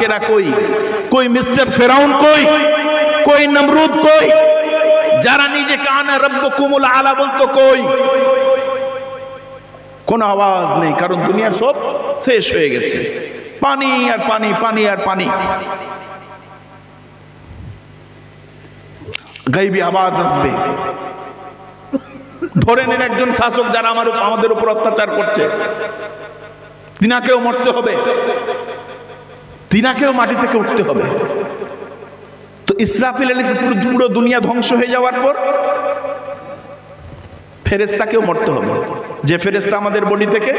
কেরা কই? কই মিস্টার ফেরাউন কই? কই নমরুদ কই? যারা নিজেকে আনা রব্ব কুমুল আলা বলতো কই? কোনো আওয়াজ নেই, কারণ দুনিয়া সব শেষ হয়ে গেছে। পানি আর পানি পানি আর পানি। গাইবি আওয়াজ আসবে। ধরে নিন একজন শাসক যারা আমার আমাদের উপর অত্যাচার করছে। তিনাকেও মরতে হবে। তিনাকেও মাটি থেকে উঠতে হবে। তো ইসরাফিল আলী পুরো দুনিয়া ধ্বংস হয়ে যাওয়ার পর ফেরেস্তাকেও মরতে হবে। যে ফেরেস্তা আমাদের বডি থেকে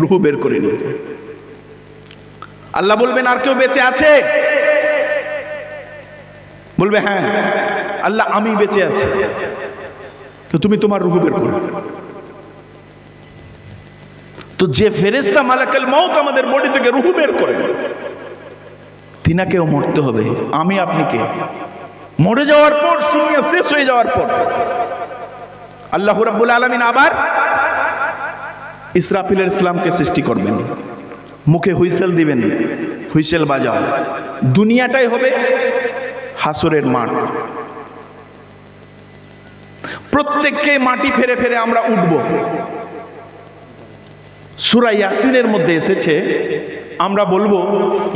রুহু বের করে নিয়ে যায়। আল্লাহ বলবেন, আর কেউ বেঁচে আছে? বলবে হ্যাঁ আল্লাহ আমি বেঁচে আছি। তো তুমি তোমার রুহু বের করো। তো যে ফেরেস্তা মালাকাল মৌত আমাদের বডি থেকে রুহু বের করে তিনাকেও মরতে হবে, আমি আপনি কে? মরে যাওয়ার পর, শুনিয়া শেষ হয়ে যাওয়ার পর। আল্লাহ রাব্বুল আলামিন আবার ইসরাফিলের ইসলামকে সৃষ্টি করবেন। মুখে হুইসেল দিবেন, হুইসেল বাজাও। দুনিয়াটাই হবে হাসরের মাঠ। প্রত্যেককে মাটি ফেরে ফেরে আমরা উঠব। সূরা ইয়াসিনের মধ্যে এসেছে আমরা বলব,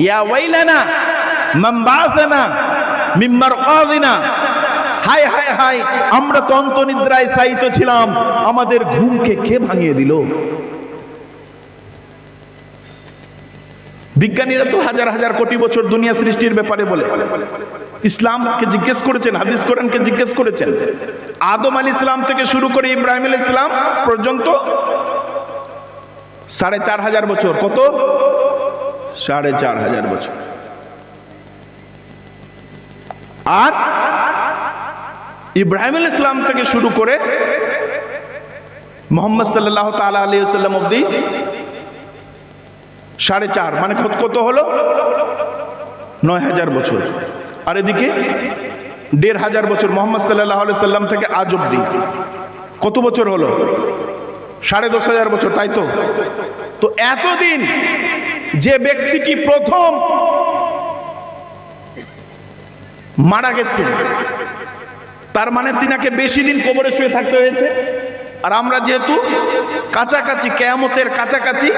ইয়া ওয়াইলানা বাআসানা মিন মারকাদিনা। হায় হায় হায়, আমরা তো অন্তনিদ্রায় সাইত ছিলাম, আমাদের ঘুমকে কে ভাঙিয়ে দিল? বিজ্ঞানীরা তো হাজার হাজার কোটি বছর দুনিয়া সৃষ্টির ব্যাপারে বলে। ইসলামকে জিজ্ঞেস করেছেন, হাদিস কোরআনকে জিজ্ঞেস করেছেন। আদম আলী ইসলাম থেকে শুরু করে ইব্রাহিম আলী ইসলাম পর্যন্ত সাড়ে চার হাজার বছর। কত? সাড়ে চার হাজার বছর। আর ইব্রাহিম ইসলাম থেকে শুরু করে মোহাম্মদ সাল্লাহ তালা আলী সাল্লাম অব্দি সাড়ে চার মানে কত কত হলো? নয় হাজার বছর। আর এদিকে দেড় হাজার বছর মোহাম্মদ সাল্লাহ আলি সাল্লাম থেকে আজ অব্দি কত বছর হলো? সাড়ে দশ হাজার বছর, তাই তো? তো এতদিন যে ব্যক্তিটি প্রথম মারা গেছে, তার মানে তিনাকে বেশি দিন কবরে শুয়ে থাকতে হয়েছে। আর আমরা যেহেতু কাছাকাছি, কেয়ামতের কাছাকাছি,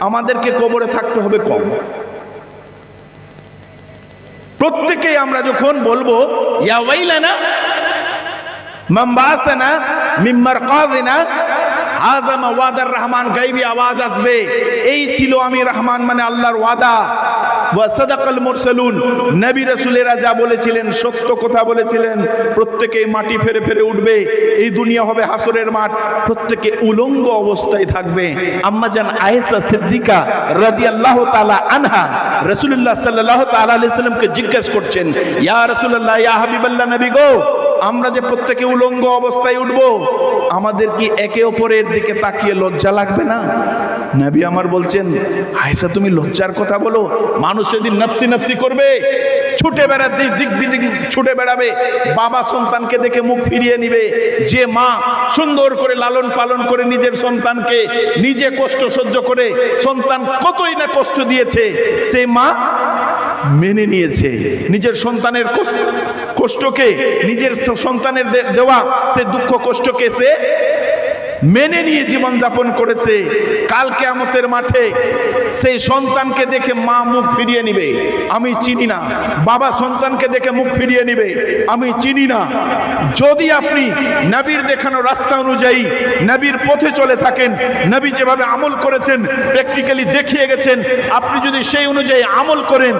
আমাদেরকে কবরে থাকতে হবে কম। প্রত্যেকেই আমরা যখন বলব, ইয়া ওয়াইলানা মাম্বাসানা মিম্মার কাদিনা আজম ওয়াদার রহমান গাইবি আওয়াজ আসবে। এই ছিল আমি রহমান মানে আল্লাহর ওয়াদা। ওয়াসাদাকাল নবী যা বলেছিলেন, সত্য কথা বলেছিলেন মাটি ফেরে উঠবে। এই দুনিয়া হবে হাসরের মাঠ, প্রত্যেকে উলঙ্গ অবস্থায় থাকবে। আনহা সাল্লামকে জিজ্ঞেস করছেন, ইয়া ইয়া হাবিবাল্লাহ গো আমরা যে প্রত্যেকে উলঙ্গ অবস্থায় উঠব, আমাদের কি একে অপরের দিকে তাকিয়ে লজ্জা লাগবে না? নবী আমার বলছেন আয়সা তুমি লজ্জার কথা বলো। মানুষ যদি নফসি নফসি করবে, ছুটে বেড়াতে দিক বিদিক ছুটে বেড়াবে, বাবা সন্তানকে দেখে মুখ ফিরিয়ে নিবে। যে মা সুন্দর করে লালন পালন করে নিজের সন্তানকে নিজে কষ্ট সহ্য করে সন্তান কতই না কষ্ট দিয়েছে, সে মা মেনে নিয়েছে। নিজের সন্তানের কষ্ট- কষ্টকে নিজের সন্তানের দেওয়া, সে দুঃখ কষ্টকে সে মেনে নিয়ে জীবন যাপন করেছে। কাল কেয়ামতের মাঠে সেই সন্তানকে দেখে মা মুখ ফিরিয়ে নিবে। আমি চিনি না। বাবা সন্তানকে দেখে মুখ ফিরিয়ে নিবে। আমি চিনি না। যদি আপনি নবীর দেখানো রাস্তা অনুযায়ী নবীর পথে চলে থাকেন, নবী যেভাবে আমল করেছেন প্র্যাকটিক্যালি দেখিয়ে গেছেন, আপনি যদি সেই অনুযায়ী আমল করেন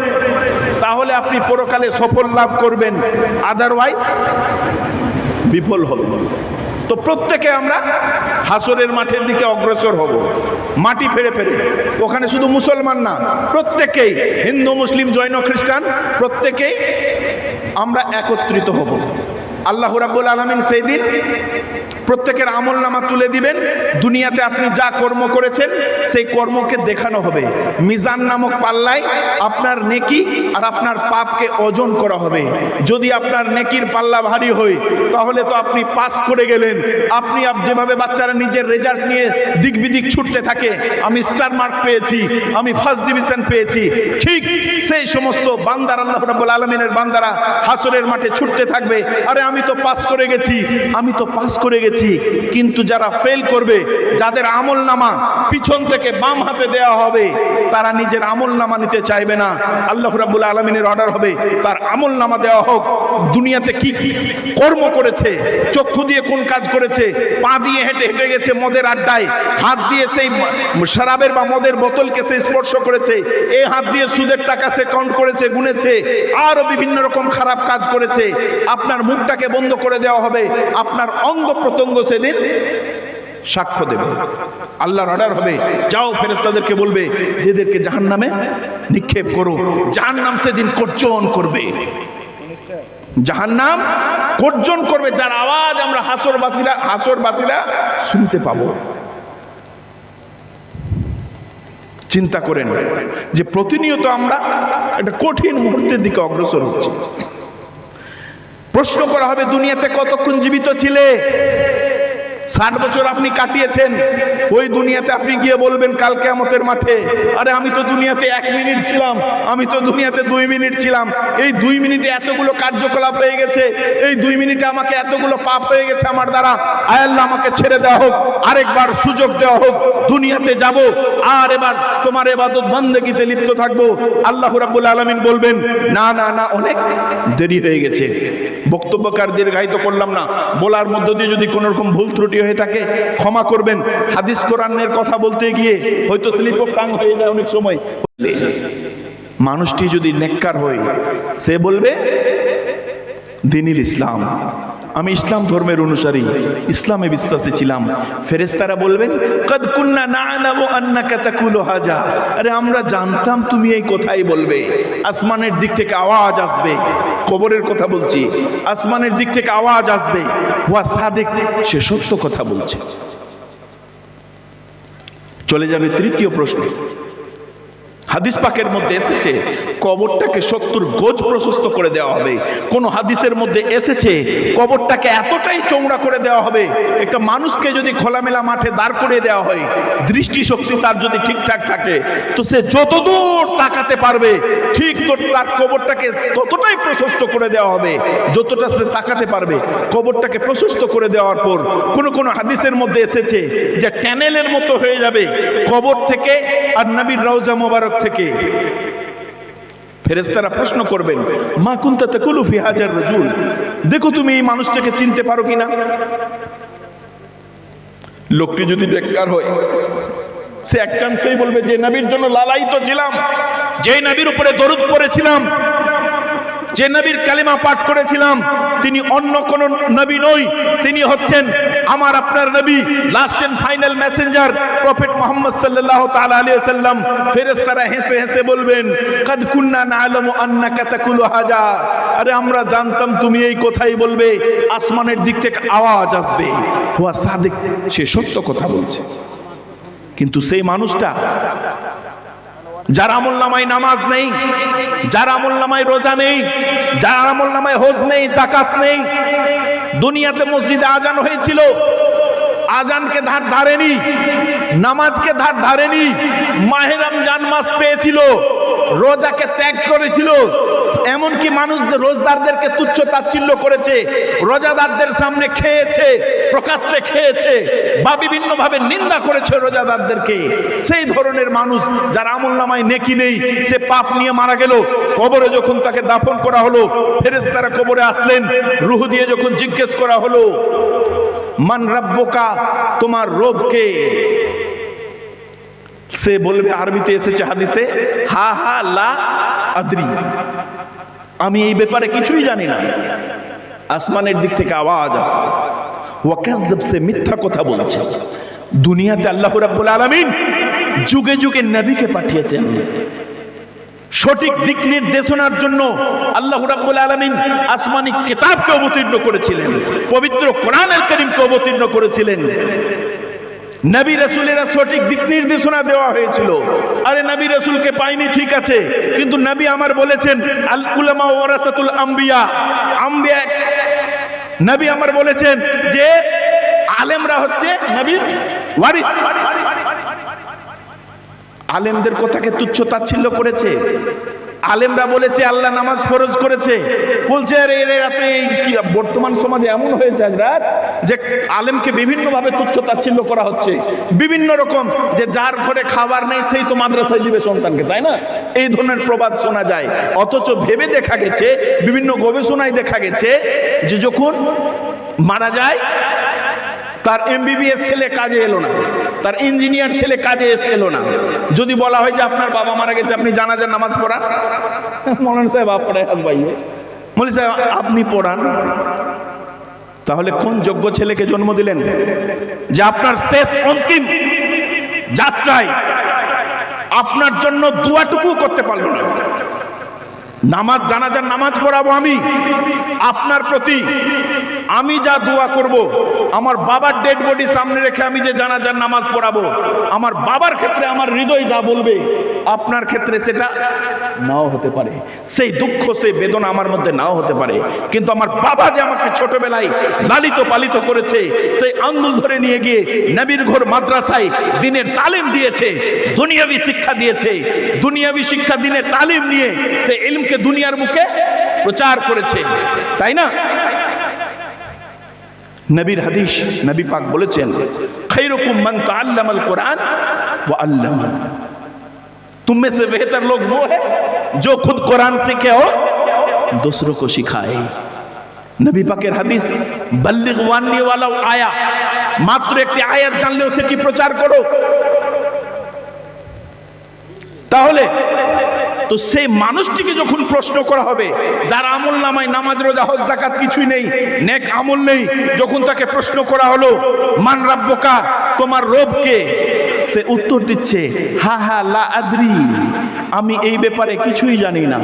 তাহলে আপনি পরকালে সফল লাভ করবেন। আদারওয়াইজ বিফল হবেন তো প্রত্যেকে আমরা হাসরের মাঠের দিকে অগ্রসর হব। মাটি ফেরে ফেরে ওখানে শুধু মুসলমান না, প্রত্যেকেই হিন্দু, মুসলিম, জৈন, খ্রিস্টান, প্রত্যেকেই আমরা একত্রিত হব। আল্লাহ রাব্বুল আলামিন সেই দিন প্রত্যেকের আমল নামা তুলে দিবেন। দুনিয়াতে আপনি যা কর্ম করেছেন, সেই কর্মকে দেখানো হবে। মিজান নামক পাল্লায় আপনার নেকি আর আপনার পাপকে ওজন করা হবে। যদি আপনার নেকির পাল্লা ভারী হয়, তাহলে তো আপনি পাস করে গেলেন। আপনি আপ- যেভাবে বাচ্চারা নিজের রেজাল্ট নিয়ে দিক বিদিক ছুটতে থাকে, আমি স্টার মার্ক পেয়েছি, আমি ফার্স্ট ডিভিশন পেয়েছি, ঠিক সেই সমস্ত বান্দার আল্লাহ রাব্বুল আলমিনের বান্দারা হাসরের মাঠে ছুটতে থাকবে। আরে আমি তো পাস করে গেছি, আমি তো পাস করে গেছি। কিন্তু যারা ফেল করবে, যাদের আমল নামা পিছন থেকে বাম হাতে দেওয়া হবে, তারা নিজের আমল নামা নিতে চাইবে না। আল্লাহ রাব্বুল আলমিনের অর্ডার হবে, তার আমল নামা দেওয়া হোক। দুনিয়াতে কি কর্ম করেছে, চক্ষু দিয়ে কোন কাজ করেছে, পা দিয়ে হেঁটে হেঁটে গেছে মদের আড্ডায়, হাত দিয়ে সেই শরাবের বা মদের বোতলকে সে স্পর্শ করেছে এই হাত দিয়ে সুদের টাকা সে কাউন্ট করেছে, গুনেছে, আরও বিভিন্ন রকম খারাপ কাজ করেছে। আপনার মুখটাকে বন্ধ করে দেওয়া হবে, আপনার অঙ্গ প্রত্যঙ্গ সেদিন সাক্ষ্য দেবে। আল্লাহর অর্ডার হবে, যাও ফেরেস্তাদেরকে বলবে, যেদেরকে জাহান নামে নিক্ষেপ করো জাহান নাম সেদিন কর্জন করবে। জাহান্নাম কর্জন করবে, যার আওয়াজ আমরা হাসরবাসীরা হাসরবাসীরা শুনতে পাবো। চিন্তা করেন যে প্রতিনিয়ত আমরা একটা কঠিন মুহূর্তের দিকে অগ্রসর হচ্ছি। প্রশ্ন করা হবে দুনিয়াতে কতক্ষণ জীবিত ছিলে? ষাট বছর আপনি কাটিয়েছেন, ওই দুনিয়াতে আপনি গিয়ে বলবেন কালকে কেয়ামতের মাঠে, আরে আমি তো দুনিয়াতে এক মিনিট ছিলাম, আমি তো দুনিয়াতে দুই মিনিট ছিলাম, এই দুই মিনিটে এতগুলো কার্যকলাপ হয়ে গেছে, এই দুই মিনিটে আমাকে এতগুলো পাপ হয়ে গেছে আমার দ্বারা আয়াল্লাহ আমাকে ছেড়ে দেওয়া হোক, আরেকবার সুযোগ দেওয়া হোক, দুনিয়াতে যাব, আর এবার তোমার এবাদত বন্দেগিতে লিপ্ত থাকব। আল্লাহ রাব্বুল আলামিন বলবেন, না না না, অনেক দেরি হয়ে গেছে। বক্তব্যকার দীর্ঘায়িত করলাম না, বলার মধ্য দিয়ে যদি কোনো রকম ভুল ত্রুটি হয়ে থাকে ক্ষমা করবেন। হাদিস কোরআনের কথা বলতে গিয়ে হয়তো স্লিপ টাং হয়ে যায় অনেক সময়। মানুষটি যদি নেককার হয়, সে বলবে, দিনিল ইসলাম। আমি ইসলাম ধর্মের অনুসারী, ইসলামে বিশ্বাসী ছিলাম। ফেরেশতারা বলবেন, কদ কুন্না না'লামু আন্নাকা তাকুলু হাজা। আরে আমরা জানতাম তুমি এই কথাই বলবে। আসমানের দিক থেকে আওয়াজ আসবে। কবরের কথা বলছি, আসমানের দিক থেকে আওয়াজ আসবে। ওয়া সাদিক, সে সত্য কথা বলছে। চলে যাবে তৃতীয় প্রশ্ন। হাদিস পাকের মধ্যে এসেছে, কবরটাকে সত্তর গোজ প্রশস্ত করে দেওয়া হবে। কোন হাদিসের মধ্যে এসেছে, কবরটাকে এতটাই চৌড়া করে দেওয়া হবে, একটা মানুষকে যদি খোলামেলা মাঠে দাঁড় করিয়ে দেওয়া হয়, দৃষ্টিশক্তি তার যদি ঠিকঠাক থাকে, তো সে যতদূর তাকাতে পারবে, ঠিক তার কবরটাকে ততটাই প্রশস্ত করে দেওয়া হবে, যতটা সে তাকাতে পারবে। কবরটাকে প্রশস্ত করে দেওয়ার পর কোন কোন হাদিসের মধ্যে এসেছে যে ট্যানেলের মতো হয়ে যাবে। কবর থেকে আর নবীর রওজা মোবারক থেকে ফেরেস্তারা প্রশ্ন করবেন, মা কুন্তা তাকুলু হাজার রজুল? দেখো তুমি এই মানুষটাকে চিনতে পারো কিনা? লোকটি যদি বেকার হয়, সে এক চান্সেই বলবে, যে নবীর জন্য লালায়িত ছিলাম যে নবীর উপরে দরুদ পড়েছিলাম যে নবীর কালিমা পাঠ করেছিলাম, তিনি অন্য কোন নবী নই, তিনি হচ্ছেন আমার আপনার নবী last and final messenger prophet Muhammad সাল্লাল্লাহু তাআলা আলাইহি সাল্লাম ফেরেশতারা হেসে হেসে বলবেন, কাদ কুন্না না'লামু আন্নাকা তাকুলু হাজা। আরে আমরা জানতাম তুমি এই কথাই বলবে, আসমানের দিক থেকে আওয়াজ আসবে। হুয়া সাদিক, সে সত্য কথা বলছে। কিন্তু সেই মানুষটা যার আমল নামাজ নেই, যার আমল রোজা নেই, যার আমল হোজ নেই জাকাত নেই। দুনিয়াতে মসজিদে আজান হয়েছিল, আজানকে ধার ধারেনি, নামাজকে ধার ধারেনি মাহেরাম জান মাস পেয়েছিল, রোজাকে ত্যাগ করেছিল এমনকি মানুষ রোজদারদেরকে তুচ্ছ তাচ্ছিল্য করেছে, রোজাদারদের সামনে খেয়েছে, প্রকাশ্যে খেয়েছে, বা বিভিন্নভাবে নিন্দা করেছে রোজাদারদেরকে। সেই ধরনের মানুষ যার আমল নামায় নেকি নেই, সে পাপ নিয়ে মারা গেল, কবরে যখন তাকে দাফন করা হলো, ফেরেশতারা কবরে আসলেন, রুহ দিয়ে যখন জিজ্ঞেস করা হলো, মান রাব্বকা, তোমার রবকে সে বলবে, আরবিতে এসেছে হাদিসে, হা হা লা আদ্রি। আমি এই ব্যাপারে কিছুই জানি না। আসমানের দিক থেকে আওয়াজ আসবে। ওয়াকাজ্জাব সে মিথ্যা কথা বলছে। দুনিয়াতে আল্লাহ রাব্বুল আলামিন যুগে যুগে নবীকে পাঠিয়েছেন। সঠিক দিক নির্দেশনার জন্য আল্লাহ রাব্বুল আলামিন আসমানি কিতাবকে অবতীর্ণ করেছিলেন। পবিত্র কোরআনুল কারীমকে অবতীর্ণ করেছিলেন। নবী রাসূলেরা সঠিক দিক নির্দেশনা দেওয়া হয়েছিল। আরে নবী রসুলকে পাইনি, ঠিক আছে। কিন্তু নবী আমার বলেছেন, আল উলামা ওয়ারাসাতুল আম্বিয়া। আম্বিয়া নবী আমার বলেছেন যে, আলেমরা হচ্ছে নবীর ওয়ারিস। আলেমদের কথাকে তুচ্ছ তাচ্ছিল্য করেছে। আলেমরা বলেছে, আল্লাহ নামাজ ফরজ করেছে। বলছে কি, বর্তমান সমাজে এমন হয়েছে আজ রাত যে আলেমকে বিভিন্নভাবে তুচ্ছ তাচ্ছিল্য করা হচ্ছে। বিভিন্ন রকম যে যার ঘরে খাবার নেই, সেই তো মাদ্রাসায় দিবে সন্তানকে, তাই না? এই ধরনের প্রবাদ শোনা যায়। অথচ ভেবে দেখা গেছে, বিভিন্ন গবেষণায় দেখা গেছে যে যখন মারা যায়, তার এমবিবিএস ছেলে কাজে এলো না। তার ইঞ্জিনিয়ার ছেলে কাজে এসে এলো না। যদি বলা হয় যে আপনার বাবা মারা গেছে, আপনি জানাজার নামাজ পড়ান? মৌলান সাহেব আপনার এক ভাই মৌলি সাহেব, আপনি পড়ান। তাহলে কোন যোগ্য ছেলেকে জন্ম দিলেন? যে আপনার শেষ অন্তিম যাত্রায় আপনার জন্য দুয়াটুকু করতে পারল না। নামাজ, জানাজার নামাজ পড়াবো আমি। আপনার প্রতি আমি যা দোয়া করব, আমার বাবার ডেড বডি সামনে রেখে আমি যে জানাজার নামাজ পড়াবো, আমার বাবার ক্ষেত্রে আমার হৃদয় যা বলবে, আপনার ক্ষেত্রে সেটা নাও হতে পারে। সেই দুঃখ, সেই বেদনা আমার মধ্যে নাও হতে পারে। কিন্তু আমার বাবা যে আমাকে ছোটবেলায় লালিত পালিত করেছে, সেই আঙ্গুল ধরে নিয়ে গিয়ে নবীর ঘর মাদ্রাসায় দিনের তালিম দিয়েছে, দুনিয়াবি শিক্ষা দিয়েছে, দুনিয়াবি শিক্ষা দিনের তালিম নিয়ে সে ইলমকে দুনিয়ার মুখে প্রচার করেছে। তাই না? নবীর হাদিস নবী পাক বলেছেন খৈরকুম মান তাআল্লামাল कुरान व अल्लमा तुम में से बेहतर लोग वो है जो खुद कुरान सीखे और दूसरों को सिखाए নবী পাকের হাদিস বল্লিগ ওয়ান্নি ওয়ালাও আয়া মাত্র একটি আয়াত জানলেও সেটি প্রচার করো তাহলে তো সেই মানুষটিকে যখন প্রশ্ন করা হবে, যার আমল নামায় নামাজ, রোজা, হজ জাকাত কিছুই নেই, নেক আমল নেই, যখন তাকে প্রশ্ন করা হলো, মান রাব্বকা, তোমার রবকে, সে উত্তর দিচ্ছে, হা হা, লা আদ্রি, আমি এই ব্যাপারে কিছুই জানি না।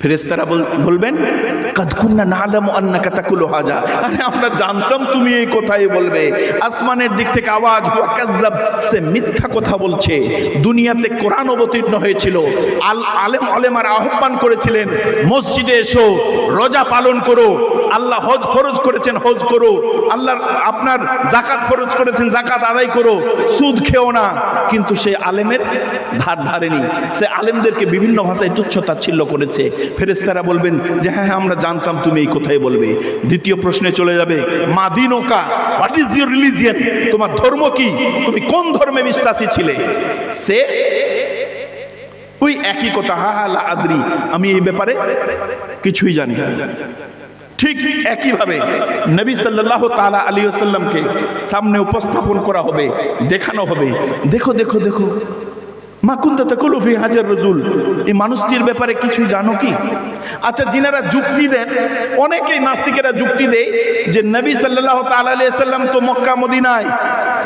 ফেরেস্তারা বলবেন তাকুলু হাজা। আরে আমরা জানতাম তুমি এই কথাই বলবে। আসমানের দিক থেকে আওয়াজ সে মিথ্যা কথা বলছে। দুনিয়াতে অবতীর্ণ হয়েছিল। আল আলেম আহ্বান করেছিলেন, মসজিদে এসো রোজা পালন করো, আল্লাহ হজ ফরজ করেছেন, হজ করো, আল্লাহ আপনার জাকাত ফরজ করেছেন, জাকাত আদায় করো, সুদ খেও না। কিন্তু সে আলেমের ধার ধারেনি, সে আলেমদেরকে বিভিন্ন ভাষায় তুচ্ছ তাচ্ছিল্য করেছে। ফেরেস্তারা বলবেন যে হ্যাঁ হ্যাঁ আমরা জানতাম তুমি এই কোথায় বলবে। দ্বিতীয় প্রশ্নে চলে যাবে, মা মাদিনোকা হোয়াট ইজ ইউর রিলিজিয়ান তোমার ধর্ম কি? তুমি কোন ধর্মে বিশ্বাসী ছিলে? সে ওই একই কথা, হা হা, লা, আদ্রি। আমি এই ব্যাপারে কিছুই জানি না। ঠিক একইভাবে নবী সাল্লাল্লাহু তাআলা আলী আসাল্লামকে সামনে উপস্থাপন করা হবে, দেখানো হবে। দেখো দেখো দেখো। মা কুন্তা তাকুলুফি হাজার রজুল। এই মানুষটির ব্যাপারে কিছু জানো কি? আচ্ছা যিনারা যুক্তি দেন, অনেকেই নাস্তিকেরা যুক্তি দেয় যে নবী আলাইহি সাল্লাম তো মক্কা, মদিনায়।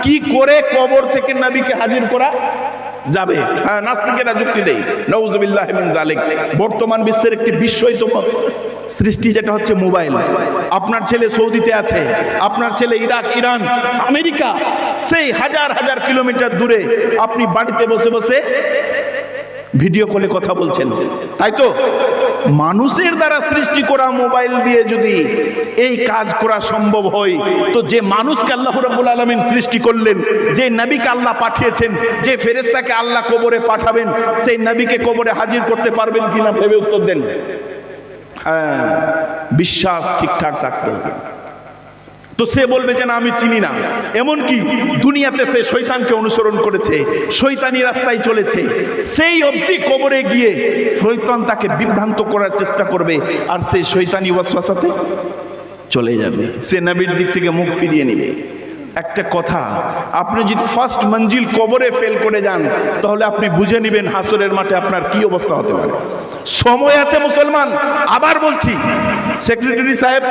কি করে কবর থেকে নবীকে হাজির করা? যাবে। হ্যাঁ নাস্তিকেরা যুক্তি দেয়। নৌজবিল্লাহ জালেক বর্তমান বিশ্বের একটি বিস্ময়তম সৃষ্টি যেটা হচ্ছে মোবাইল। আপনার ছেলে সৌদিতে আছে, আপনার ছেলে ইরাক, ইরান, আমেরিকা, সেই হাজার হাজার কিলোমিটার দূরে আপনি বাড়িতে বসে বসে ভিডিও কলে কথা বলছেন। তাই তো? মানুষের দ্বারা সৃষ্টি করা মোবাইল দিয়ে যদি এই কাজ করা সম্ভব হয়, তো যে মানুষকে আল্লাহ রব্বুল আলমিন সৃষ্টি করলেন, যে নবীকে আল্লাহ পাঠিয়েছেন, যে ফেরেস্তাকে আল্লাহ কবরে পাঠাবেন, সেই নবীকে কবরে হাজির করতে পারবেন কিনা ভেবে উত্তর দেন। হ্যাঁ বিশ্বাস ঠিকঠাক থাকতে হবে। তো সে বলবে যে না, আমি চিনি না। এমন কি দুনিয়াতে সে শৈতানকে অনুসরণ করেছে শৈতানি রাস্তায় চলেছে। সেই অবধি কবরে গিয়ে শৈতান তাকে বিভ্রান্ত করার চেষ্টা করবে আর সেই শৈতানি ওয়াসওয়াসাতে চলে যাবে। সে নবীর দিক থেকে মুখ ফিরিয়ে নেবে। একটা কথা, আপনি যদি ফার্স্ট মঞ্জিল কবরে ফেল করে যান, তাহলে আপনি বুঝে নেবেন হাসরের মাঠে আপনার কি অবস্থা হতে পারে। সময় আছে মুসলমান, আবার বলছি সেক্রেটারি সাহেব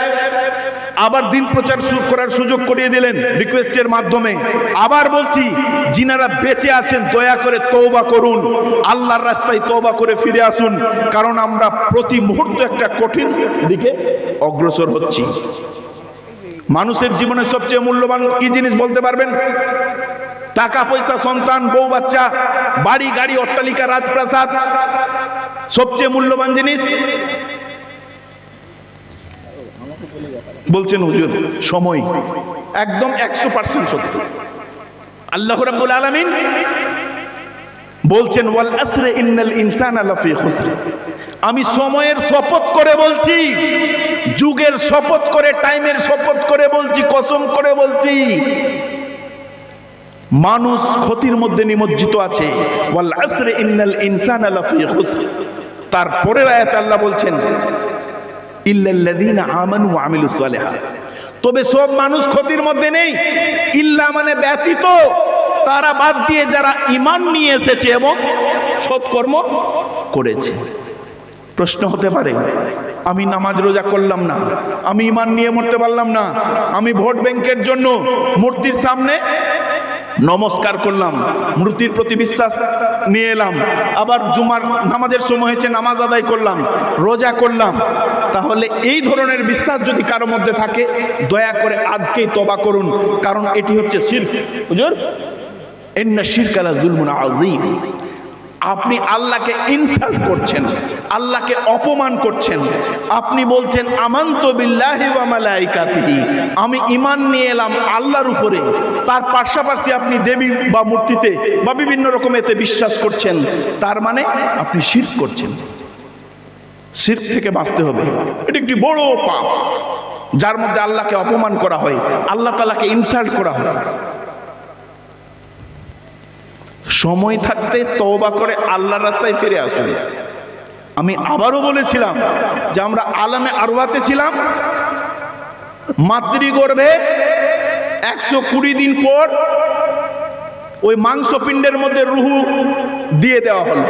আবার দিন প্রচার করার সুযোগ করিয়ে দিলেন রিকোয়েস্টের মাধ্যমে। আবার বলছি, যিনারা বেঁচে আছেন, দয়া করে তৌবা করুন। আল্লাহর রাস্তায় তৌবা করে ফিরে আসুন। কারণ আমরা প্রতি মুহূর্ত একটা কঠিন দিকে অগ্রসর হচ্ছি। মানুষের জীবনে সবচেয়ে মূল্যবান কি জিনিস বলতে পারবেন? টাকা, পয়সা, সন্তান, বউ, বাচ্চা, বাড়ি, গাড়ি, অট্টালিকা, রাজপ্রাসাদ। সবচেয়ে মূল্যবান জিনিস বলছেন হুজুর সময়। একদম একশো পার্সেন্ট সত্য। আল্লাহ রাব্বুল আলামিন বলছেন ওয়াল আসরে ইন্নাল ইনসানা লাফি খুসর। আমি সময়ের শপথ করে বলছি যুগের শপথ করে টাইমের শপথ করে বলছি কসম করে বলছি মানুষ ক্ষতির মধ্যে নিমজ্জিত আছে। ওয়াল আসরে ইন্নাল ইনসানা লাফি খুসর। তারপরের আয়াত আল্লাহ বলছেন ইল্লাল্লাযীনা আমানু ওয়া আমিলুস সালিহাত তবে সব মানুষ ক্ষতির মধ্যে নেই। ইল্লা মানে ব্যতীত। তারা বাদ দিয়ে যারা ঈমান নিয়ে এসেছে এবং সৎকর্ম করেছে। প্রশ্ন হতে পারে, আমি নামাজ রোজা করলাম না, আমি ইমান নিয়ে মরতে পারলাম না, আমি ভোট ব্যাংকের জন্য মূর্তির সামনে নমস্কার করলাম মূর্তির প্রতি বিশ্বাস নিয়ে এলাম। আবার জুমার নামাজের সময় হয়েছে নামাজ আদায় করলাম রোজা করলাম। তাহলে এই ধরনের বিশ্বাস যদি কারও মধ্যে থাকে দয়া করে আজকেই তবা করুন কারণ এটি হচ্ছে শির বুঝুন এন্না শিরকালা জুলমুন আজিম আপনি আল্লাহকে ইনসাল্ট করছেন, আল্লাহকে অপমান করছেন। আপনি বলছেন, আমান্ত বিল্লাহি আমি ইমান নিয়ে এলাম আল্লাহর উপরে। তার পাশাপাশি আপনি দেবী বা মূর্তিতে বা বিভিন্ন রকম এতে বিশ্বাস করছেন। তার মানে আপনি শির করছেন। শির থেকে বাঁচতে হবে। এটি একটি বড় পাপ, যার মধ্যে আল্লাহকে অপমান করা হয়, আল্লাহ তালাকে ইনসাল্ট করা হয়। সময় থাকতে তওবা করে আল্লাহর রাস্তায় ফিরে আসুন। আমি আবারও বলেছিলাম যে আমরা আলামে আরওয়াতে ছিলাম। মাতৃগর্ভে একশো কুড়ি দিন পর ওই মাংসপিণ্ডের মধ্যে রুহু দিয়ে দেওয়া হলো।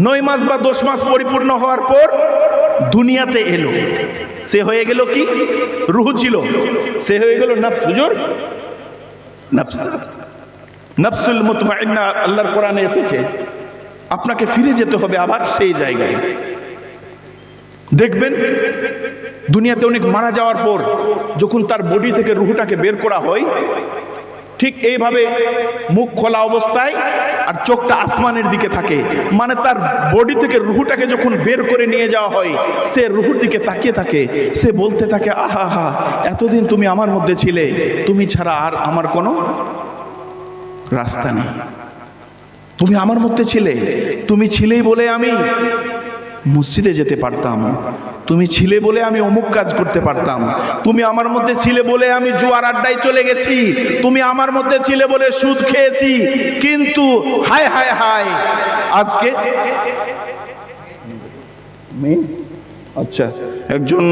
নয় মাস বা দশ মাস পরিপূর্ণ হওয়ার পর দুনিয়াতে এলো। সে হয়ে গেল কি? রুহু ছিল। সে হয়ে গেল নফস, হুজুর? নফস। নফসুল মুতমাইন্না, আল্লাহর কোরআনে এসেছে, আপনাকে ফিরে যেতে হবে আবার সেই জায়গায়। দেখবেন, দুনিয়াতে অনেক মারা যাওয়ার পর যখন তার বডি থেকে রুহুটাকে বের করা হয়, ঠিক এইভাবে মুখ খোলা অবস্থায় আর চোখটা আসমানের দিকে থাকে। মানে তার বডি থেকে রুহুটাকে যখন বের করে নিয়ে যাওয়া হয়, সে রুহুর দিকে তাকিয়ে থাকে। সে বলতে থাকে, আহা হা এতদিন তুমি আমার মধ্যে ছিলে, তুমি ছাড়া আর আমার কোনো রাস্তা নেই। তুমি আমার মধ্যে ছিলে। তুমি ছিলেই বলে আমি মসজিদে যেতে পারতাম। তুমি ছিলে বলে আমি অমুক কাজ করতে পারতাম। তুমি আমার মধ্যে ছিলে বলে আমি জুয়ার আড্ডায় চলে গেছি। তুমি আমার মধ্যে ছিলে বলে সুদ খেয়েছি। কিন্তু হায় হায় হায়, আজকে? আচ্ছা একজন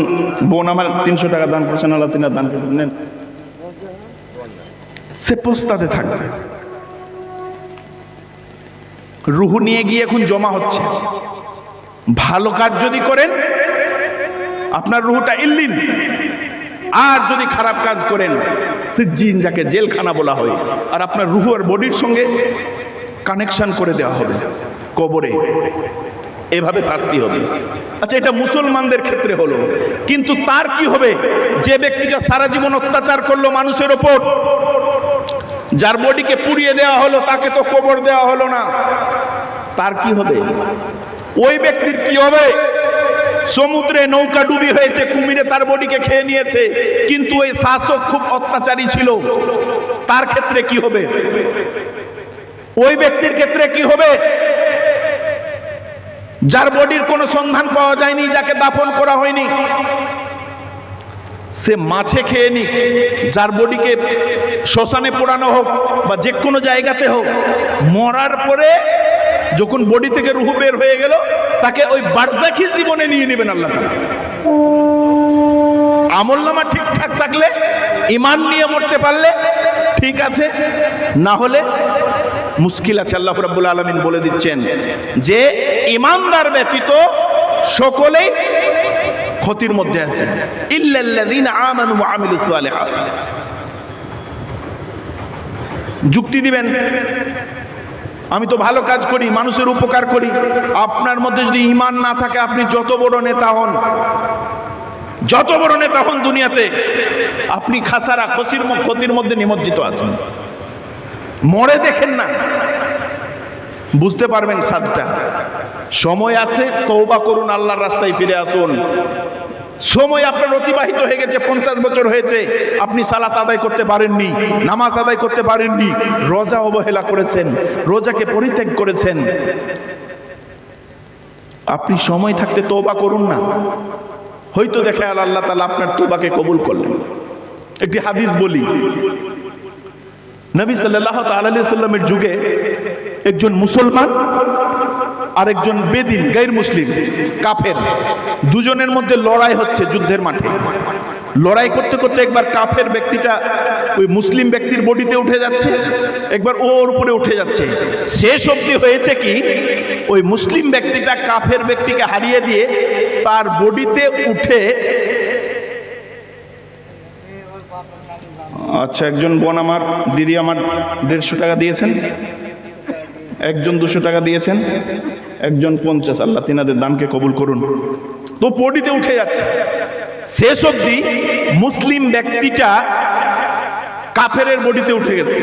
বোন আমার তিনশো টাকা দান করছেন, আল্লাহ তিনা দান নেন। সে পোস্তাতে থাকবে। রুহু নিয়ে গিয়ে এখন জমা হচ্ছে। ভালো কাজ যদি করেন, আপনার রুহুটা ইল্লিন আর যদি খারাপ কাজ করেন, সিজ্জিন যাকে জেলখানা বলা হয়, আর আপনার রুহু আর বডির সঙ্গে কানেকশন করে দেওয়া হবে, কবরে। এভাবে শাস্তি হবে। আচ্ছা এটা মুসলমানদের ক্ষেত্রে হলো। কিন্তু তার কি হবে? যে ব্যক্তিটা সারা জীবন অত্যাচার করল মানুষের ওপর, যার বডিকে পুড়িয়ে দেওয়া হলো, তাকে তো কবর দেওয়া হলো না। তার কি হবে? ওই ব্যক্তির কি হবে? সমুদ্রে নৌকা ডুবি হয়েছে, কুমিরে তার বডিকে খেয়ে নিয়েছে, কিন্তু ওই শাসক খুব অত্যাচারী ছিল। তার ক্ষেত্রে কি হবে? ওই ব্যক্তির ক্ষেত্রে কি হবে? যার বডির কোনো সন্ধান পাওয়া যায়নি, যাকে দাফন করা হয়নি, সে মাছে খেয়ে নিক, যার বডিকে শ্মশানে পোড়ানো হোক বা যে কোনো জায়গাতে হোক, মরার পরে যখন বডি থেকে রুহু বের হয়ে গেল, তাকে ওই বার্জাখি জীবনে নিয়ে নেবেন আল্লাহ আমল নামা ঠিকঠাক থাকলে ইমান নিয়ে মরতে পারলে ঠিক আছে, না হলে মুশকিল আছে। আল্লাহ রাব্বুল আলামিন বলে দিচ্ছেন যে ইমানদার ব্যতীত সকলেই ক্ষতির মধ্যে আছে। যুক্তি দিবেন? আমি তো ভালো কাজ করি, মানুষের উপকার করি। আপনার মধ্যে যদি ইমান না থাকে, আপনি যত বড় নেতা হন, যত বড় নেতা হন দুনিয়াতে, আপনি খাসারা খসির ক্ষতির মধ্যে নিমজ্জিত আছেন। মরে দেখেন না। বুঝতে পারবেন সাদটা। সময় আছে তৌবা করুন, আল্লাহর রাস্তায় ফিরে আসুন। সময় আপনার অতিবাহিত হয়ে গেছে, পঞ্চাশ বছর হয়েছে, আপনি সালাত আদায় করতে পারেননি, নামাজ আদায় করতে পারেননি, রোজা অবহেলা করেছেন, রোজাকে পরিত্যাগ করেছেন। আপনি সময় থাকতে তৌবা করুন না। হয়তো দেখে আল আল্লাহ তালা আপনার তৌবাকে কবুল করলেন। একটি হাদিস বলি। নবী সাল্লাহ তাল্লামের যুগে একজন মুসলমান আর একজন বেদিন, গাইর মুসলিম, কাফের। দুজনের মধ্যে লড়াই হচ্ছে যুদ্ধের মাঠে। লড়াই করতে করতে একবার কাফের ব্যক্তিটা ওই মুসলিম ব্যক্তির বডিতে উঠে যাচ্ছে, একবার ওর উপরে উঠে যাচ্ছে। শেষ অবধি হয়েছে কি, ওই মুসলিম ব্যক্তিটা কাফের ব্যক্তিকে হারিয়ে দিয়ে তার বডিতে উঠে আচ্ছা একজন বোন আমার, দিদি আমার দেড়শো টাকা দিয়েছেন। একজন দুশো টাকা দিয়েছেন, একজন পঞ্চাশ। আল্লাহ তিনাদের দানকে কবুল করুন। তো পডিতে উঠে যাচ্ছে। শেষ অবধি মুসলিম ব্যক্তিটা কাফেরের বডিতে উঠে গেছে।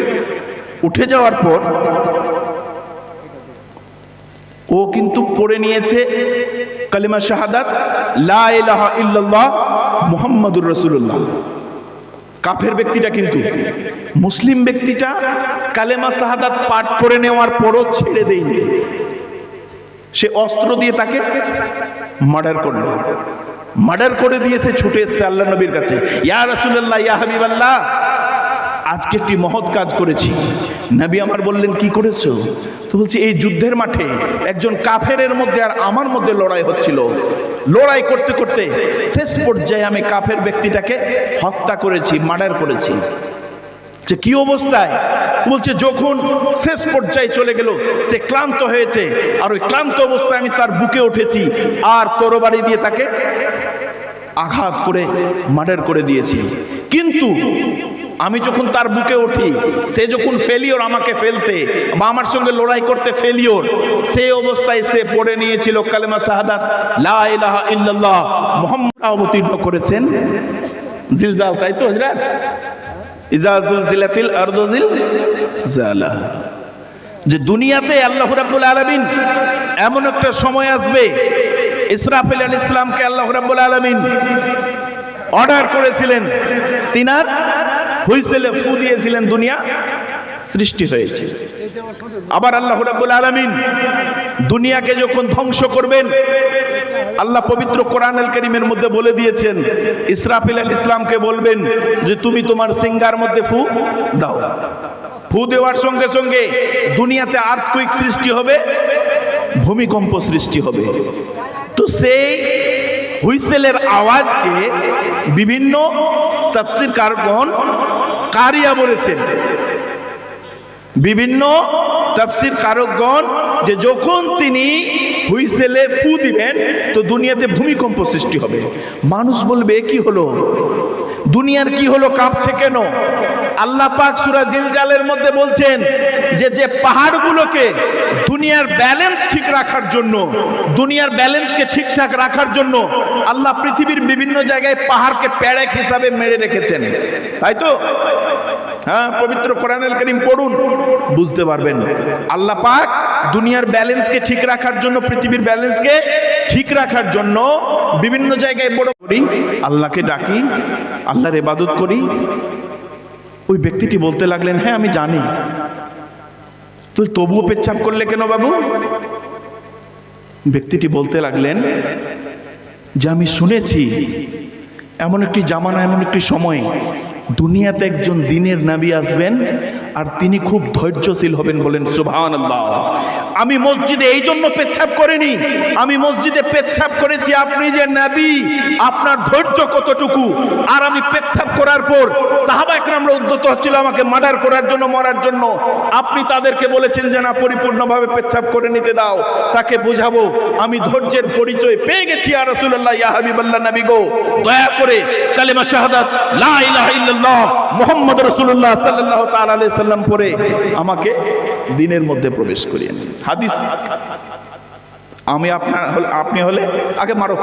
উঠে যাওয়ার পর ও কিন্তু পড়ে নিয়েছে কালিমা শাহাদাত, লা ইলাহা ইল্লাল্লাহ মুহাম্মাদুর রাসূলুল্লাহ। কাফের ব্যক্তিটা কিন্তু। মুসলিম ব্যক্তিটা কালেমা শাহাদাত পাঠ করে নেওয়ার পরও ছেড়ে দেয়নি। সে অস্ত্র দিয়ে তাকে মার্ডার করল। মার্ডার করে দিয়েছে ছুটে এসছে আল্লাহ নবীর কাছে। ইয়া রাসূলুল্লাহ, ইয়া হাবিবাল্লাহ আজকে একটি মহৎ কাজ করেছি। নবী আমার বললেন, কি করেছ? তো বলছি, এই যুদ্ধের মাঠে একজন কাফেরের মধ্যে আর আমার মধ্যে লড়াই হচ্ছিল। লড়াই করতে করতে শেষ পর্যায়ে আমি কাফের ব্যক্তিটাকে হত্যা করেছি, মার্ডার করেছি। যে কি অবস্থায়? বলছে, যখন শেষ পর্যায়ে চলে গেল, সে ক্লান্ত হয়েছে। আর ওই ক্লান্ত অবস্থায় আমি তার বুকে উঠেছি আর তরবারি দিয়ে তাকে আঘাত করে মার্ডার করে দিয়েছি। কিন্তু আমি যখন তার বুকে উঠি, সে যখন ফেলিওর আমাকে ফেলতে বা আমার সঙ্গে লড়াই করতে ফেলিওর সে অবস্থায় সে পড়ে নিয়েছিল কালেমা শাহাদাত, লা ইলাহা ইল্লাল্লাহ, মুহাম্মদ অবতীর্ণ করেছেন। জিলজাল, তাই তো হজরত? জিলজালা যে দুনিয়াতে আল্লাহ রাব্বুল আলামিন এমন একটা সময় আসবে, ইসরাফিল ইসলামকে আল্লাহ রাব্বুল আলামিন অর্ডার করেছিলেন। তিনার হুইসেলে ফু দিয়েছিলেন দুনিয়া, সৃষ্টি হয়েছে। আবার আল্লাহ রাব্বুল আলামিন দুনিয়াকে যখন ধ্বংস করবেন, আল্লাহ পবিত্র কোরআন আল করিমের মধ্যে বলে দিয়েছেন, ইসরাফিল আল ইসলামকে বলবেন যে তুমি তোমার সিঙ্গার মধ্যে ফু দাও। ফু দেওয়ার সঙ্গে সঙ্গে দুনিয়াতে আর্থকুইক সৃষ্টি হবে, ভূমিকম্প সৃষ্টি হবে। তো সেই হুইসেলের আওয়াজকে বিভিন্ন তাফসির কারগণ কারিয়া বলেছেন। বিভিন্ন তাফসির কারকগণ যে যখন তিনি হুইসেলে ফু দিবেন, তো দুনিয়াতে ভূমিকম্প সৃষ্টি হবে। মানুষ বলবে কি হলো? দুনিয়ার কি হলো? কাঁপছে কেন? আল্লাহ পাক সূরা জিলজালের মধ্যে বলছেন যে যে পাহাড়গুলোকে দুনিয়ার ব্যালেন্স ঠিক রাখার জন্য, দুনিয়ার ব্যালেন্সকে ঠিকঠাক রাখার জন্য আল্লাহ পৃথিবীর বিভিন্ন জায়গায় পাহাড়কে প্যারেক হিসাবে মেরে রেখেছেন। তাই তো? হ্যাঁ পবিত্র কোরআনুল করিম পড়ুন, বুঝতে পারবেন। আল্লাহ পাক দুনিয়ার ব্যালেন্সকে ঠিক রাখার জন্য, পৃথিবীর ব্যালেন্সকে ঠিক রাখার জন্য বিভিন্ন জায়গায় বড় করি, আল্লাহকে ডাকি, আল্লাহর ইবাদত করি। ওই ব্যক্তিটি বলতে লাগলেন হ্যাঁ আমি জানি। তুই তবুও পেচ্ছাপ করলে কেন বাবু? ব্যক্তিটি বলতে লাগলেন, যে আমি শুনেছি, এমন একটি জামানা, এমন একটি সময় দুনিয়াতে একজন দিনের নাবি আসবেন আর তিনি খুব ধৈর্যশীল হবেন বলেন সুবহান আমি মসজিদে এই জন্য পেচ্ছাপ করিনি। আমি মসজিদে পেচ্ছাপ করেছি, আপনি যে নবী, আপনার ধৈর্য কতটুকু? আর আমি পেচ্ছাপ করার পর সাহাবা একরামরা উদ্যত হচ্ছিল আমাকে মার্ডার করার জন্য, মরার জন্য। আপনি তাদেরকে বলেছেন যে, না, পরিপূর্ণভাবে পেচ্ছাপ করে নিতে দাও। তাকে বোঝাবো, আমি ধৈর্যের পরিচয় পেয়ে গেছি আর রসুল্লাহ ইয়া হাবিবাল্লাহ নবী গো। দয়া করে কালেমা শাহাদাত, লা ইলাহা ইল্লাল্লাহ, মুহাম্মদ রাসূলুল্লাহ সাল্লাল্লাহু তাআলা আলাইহি সাল্লাম পরে আমাকে দিনের মধ্যে প্রবেশ করিয়ে হাদিস আমি আপনার আপনি হলে আগে মারো